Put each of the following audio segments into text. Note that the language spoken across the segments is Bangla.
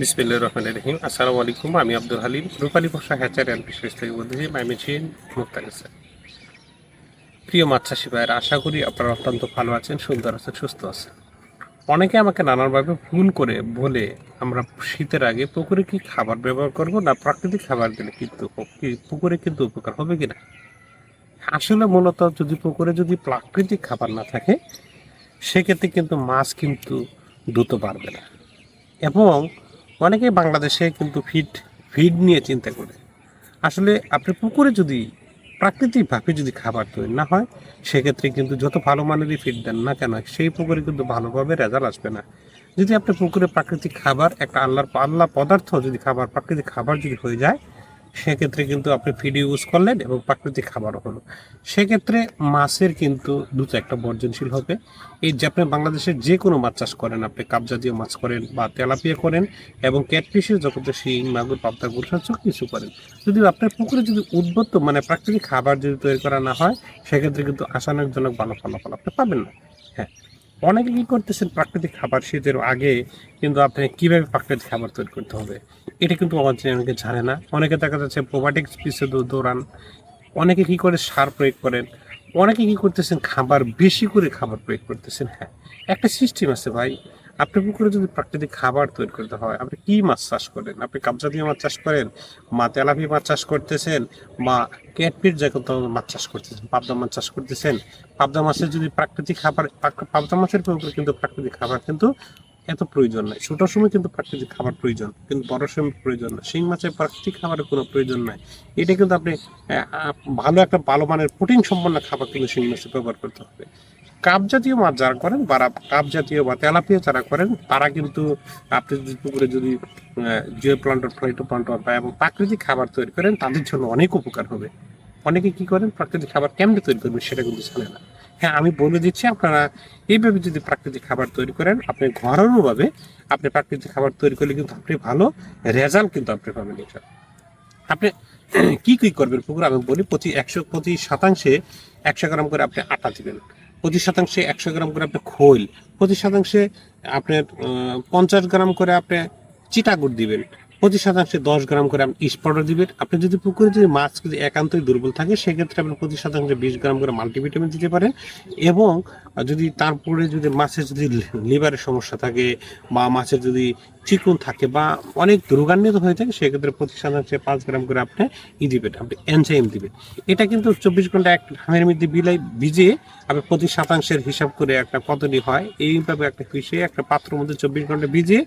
বিসমিল্লাহ রহমান রহিম। আসসালামু আলাইকুম, আমি আব্দুল হালিম, রূপালী ভাষা হ্যাচার অ্যান্ড ফিশারিজ থেকে বলতেছি মাইমেচিন মুক্তা গেছে প্রিয় মাছ চাষি ভাইয়েরা, আশা করি আপনারা অত্যন্ত ভালো আছেন, সুন্দর আছেন, সুস্থ আছেন। অনেকে আমাকে নানানভাবে ভুল করে বলে আমরা শীতের আগে পুকুরে কি খাবার ব্যবহার করব না প্রাকৃতিক খাবার দিলে কিন্তু পুকুরে কিন্তু উপকার হবে কিনা? আসলে মূলত যদি পুকুরে যদি প্রাকৃতিক খাবার না থাকে, সেক্ষেত্রে কিন্তু মাছ কিন্তু দ্রুত বাড়বে না। এবং অনেকে বাংলাদেশে কিন্তু ফিড ফিড নিয়ে চিন্তা করে। আসলে আপনি পুকুরে যদি প্রাকৃতিকভাবে যদি খাবার তৈরি না হয়, সেক্ষেত্রে কিন্তু যত ভালো মানেরই ফিড দেন না কেন, সেই পুকুরে কিন্তু ভালোভাবে রেজাল্ট আসবে না। যদি আপনি পুকুরে প্রাকৃতিক খাবার, একটা আল্লাহর, আল্লাহ পদার্থ যদি খাবার, প্রাকৃতিক খাবার যদি হয়ে যায় সেক্ষেত্রে কিন্তু আপনি ফিড ইউজ করলেন এবং প্রাকৃতিক খাবারও হলো। সেক্ষেত্রে মাছের কিন্তু দ্রুত একটা বর্জনশীল হবে। এই যে আপনি বাংলাদেশের যে কোনো মাছ চাষ করেন, আপনি কাপ জাতীয় মাছ করেন বা তেলাপিয়া করেন এবং ক্যাটফিশের জগতে শিং, মাগুর, পাবদা গুলশা সব কিছু করেন। যদি আপনার পুকুরে যদি উদ্বুদ্ধ মানে প্রাকৃতিক খাবার যদি তৈরি করা না হয়, সেক্ষেত্রে কিন্তু আশানুজনক ভালো ফলাফল আপনি পাবেন না। হ্যাঁ। অনেকে কী করতেছেন? প্রাকৃতিক খাবার শীতের আগে কিন্তু আপনি কীভাবে প্রাকৃতিক খাবার তৈরি করতে হবে? এটা কিন্তু অনেকে জানে না। অনেকে দেখা যাচ্ছে প্রোবাটিক পিসে দৌড়ান। অনেকে কী করে সার প্রয়োগ করেন? অনেকে কী করতেছেন? খাবার বেশি করে খাবার প্রয়োগ করতেছেন। হ্যাঁ একটা সিস্টেম আছে ভাই। আপনি পুকুরে যদি প্রাকৃতিক খাবার তৈরি করতে হয়, আপনি কি মাছ চাষ করেন? আপনি কাবজা দিয়ে মাছ চাষ করেন, মা তেলাপি মাছ চাষ করতেছেন বা ক্যাটপিট জাতীয় মাছ চাষ করতেছেন, পাবদা মাছ চাষ করতেছেন, পাবদা মাছের যদি প্রাকৃতিক খাবার পাবদা মাছের পুকুরে কিন্তু প্রাকৃতিক খাবার কিন্তু এত প্রয়োজন নাই। ছোট সময় কিন্তু প্রাকৃতিক খাবার প্রয়োজন, কিন্তু বড় সময় প্রয়োজন না। শিং মাছের প্রাকৃতিক খাবারের কোনো প্রয়োজন নাই। এটা কিন্তু আপনি ভালো একটা ভালো মানের প্রোটিন সম্পন্ন খাবার কিন্তু শিং মাছে ব্যবহার করতে হবে। কাপ জাতীয় মাছ যারা করেন বা কাপ জাতীয় বা তেলাপিয়া যারা করেন, তারা কিন্তু আপনি যদি পুকুরে যদি জিও প্লান্ট ফ্লাইটো প্লান্ট বা এবং প্রাকৃতিক খাবার তৈরি করেন, তাদের জন্য অনেক উপকার হবে। অনেকে কি করেন, প্রাকৃতিক খাবার কেমনে তৈরি করবেন সেটা কিন্তু জানে না। হ্যাঁ আমি বলে দিচ্ছি, আপনারা এইভাবে যদি প্রাকৃতিক খাবার তৈরি করেন, আপনি ঘরোয়াভাবে আপনি প্রাকৃতিক খাবার তৈরি করলে কিন্তু আপনি ভালো রেজাল্ট কিন্তু আপনি পাবেন এটা। আপনি কি কি করবেন পুকুর? আমি বলি প্রতি একশো প্রতি শতাংশে একশো গ্রাম করে আপনি আটা দিবেন। প্রতি শতাংশে একশো গ্রাম করে আপনি খোল। প্রতি শতাংশে আপনার পঞ্চাশ গ্রাম করে আপনি চিটাগুড় দিবেন। প্রতি শতাংশে দশ গ্রাম করে আপনি ইস্ট পাউডার দিবেন। আপনি যদি পুকুরে যদি মাছ যদি একান্তই দুর্বল থাকে, সেক্ষেত্রে আপনি প্রতি শতাংশে বিশ গ্রাম করে মাল্টিভিটামিন দিতে পারেন এবং যদি তারপরে যদি মাছের যদি লিভারের সমস্যা থাকে বা মাছের যদি চিকুন থাকে বা অনেক রোগান্বিত হয়ে থাকে, সেক্ষেত্রে প্রতি শতাংশে পাঁচ গ্রাম করে আপনি ই দিবেন, আপনি এনজাইম দিবেন। এটা কিন্তু চব্বিশ ঘণ্টা এক ঘামের মধ্যে বিলাই ভিজিয়ে আপনি প্রতি শতাংশের হিসাব করে একটা কতটি হয়। এইভাবে একটা পিছিয়ে একটা পাত্রের মধ্যে চব্বিশ ঘণ্টা ভিজিয়ে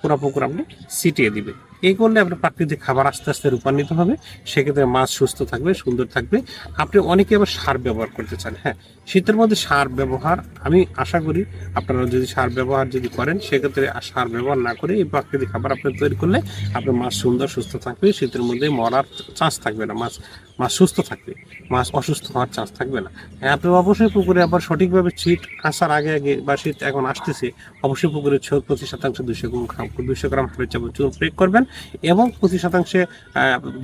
পুরো পুকুর আপনি ছিটিয়ে দিবেন। এই করলে আপনার প্রাকৃতিক খাবার আস্তে আস্তে রূপান্বিত হবে। সেক্ষেত্রে মাছ সুস্থ থাকবে, সুন্দর থাকবে। আপনি অনেকে আবার সার ব্যবহার করতে চান। হ্যাঁ শীতের মধ্যে সার ব্যবহার, আমি আশা করি আপনারা যদি সার ব্যবহার যদি করেন, সেক্ষেত্রে সার ব্যবহার না করে এই প্রাকৃতিক খাবার আপনি তৈরি করলে আপনার মাছ সুন্দর, সুস্থ থাকবে। শীতের মধ্যে মরার চান্স থাকবে না। মাছ মাছ সুস্থ থাকবে। মাছ অসুস্থ হওয়ার চান্স থাকবে না। হ্যাঁ আপনি অবশ্যই পুকুরে আবার সঠিকভাবে শীত আসার আগে আগে বা শীত এখন আসতেছে, অবশ্যই পুকুরে ছ পঁচিশ শতাংশ দুইশো গ্রাম দুইশো গ্রাম হারের চামচ চুন প্রয়োগ করবেন। এবং পঁচিশ শতাংশে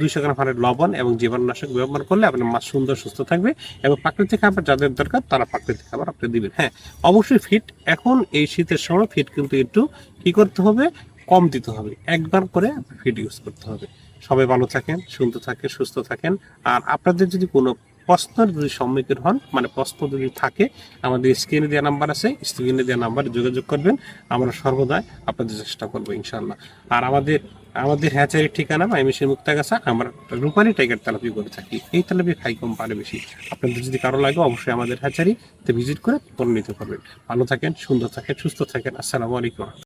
দুইশো গ্রাম হারের লবণ এবং জীবাণুনাশক ব্যবহার করলে আপনার মাছ সুন্দর, সুস্থ থাকবে এবং প্রাকৃতিক খাবার যাদের দরকার তারা প্রাকৃতিক খাবার আপনি দিবেন। হ্যাঁ অবশ্যই ফিট এখন এই শীতের সময় ফিট কিন্তু একটু কি করতে হবে? কম দিতে হবে। একবার করে ফিট ইউজ করতে হবে। সবাই ভালো থাকেন, সুন্দর থাকেন, সুস্থ থাকেন। আর আপনাদের যদি কোনো প্রশ্নের যদি সম্মুখীন হন মানে প্রশ্ন যদি থাকে, আমাদের স্ক্রিনে দেওয়া নাম্বার আছে স্ক্রিনে দেওয়া নাম্বারে যোগাযোগ করবেন। আমরা সর্বদাই আপনাদের চেষ্টা করব ইনশাল্লাহ আর আমাদের আমাদের হ্যাচারির ঠিকানা, মাইমিশির মুক্তাগাছা, আমরা রূপালী টাইগার তেলাপি করে থাকি। এই তেলাপি খাই কম পারে বেশি। আপনাদের যদি কারও লাগে, অবশ্যই আমাদের হ্যাচারিতে ভিজিট করে পণ্য নিতে পারবেন ভালো থাকেন, সুন্দর থাকেন, সুস্থ থাকেন। আসসালামু আলাইকুম।